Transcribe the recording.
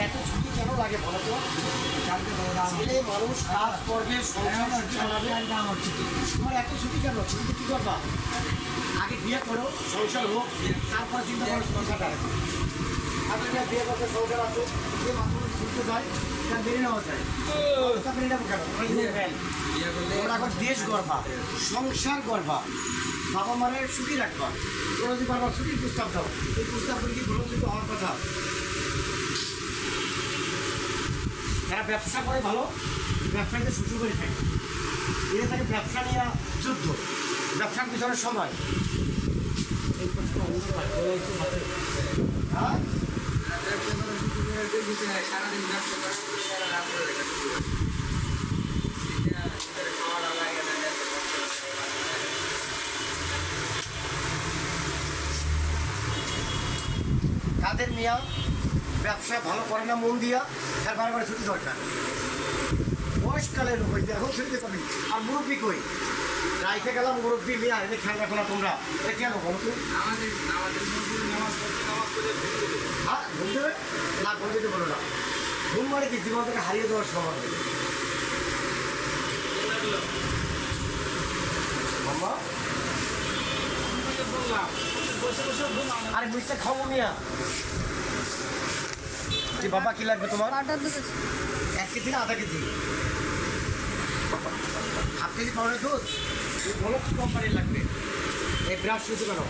এত ছুটি কেন লাগে সংসার চালাবে এত ছুটি কেন কি আগে বিয়ে করো সংসার হোক তারপর সংসারটা সংসার যে এখন দেশ গড়বা সংসার গড়বা বাবা মায়ের সুখী রাখবা তোমরা যদি ছুটির প্রস্তাব দাও এই প্রস্তাবগুলি কি গ্রহণযোগ্য হওয়ার কথা? যারা ব্যবসা করে ভালো, ব্যবসায়ীদের সুযোগ করে থাকে। এরা থাকে ব্যবসা নিয়ে যুদ্ধ, ব্যবসার পিছনে সময়। হয়। হ্যাঁ? সারাদিন মিয়া ব্যবসায় ভালো করে না মন দিয়া তার বারে বারে ছুটি দরকার। বয়সকালের হইতে এখন ছুটি পাবি আর মুরব্বী কই? রাইতে গেলাম মুরব্বী মিয়া এনে খেয়াল রাখো না তোমরা। এটা কেন বলো তো। হ্যাঁ ঘুম দেবে না ঘুম দিতে বলো না। ঘুম মানে কি? জীবন থেকে হারিয়ে দেওয়ার সময় মামা আরে মিষ্টি খাব মিয়া কি বাবা কি লাগবে তোমার? এক কেজি না আধা কেজি? হাফ কেজি পাউডার দুধ? কোম্পানির লাগবে। এই ব্রাশ শুধু কেন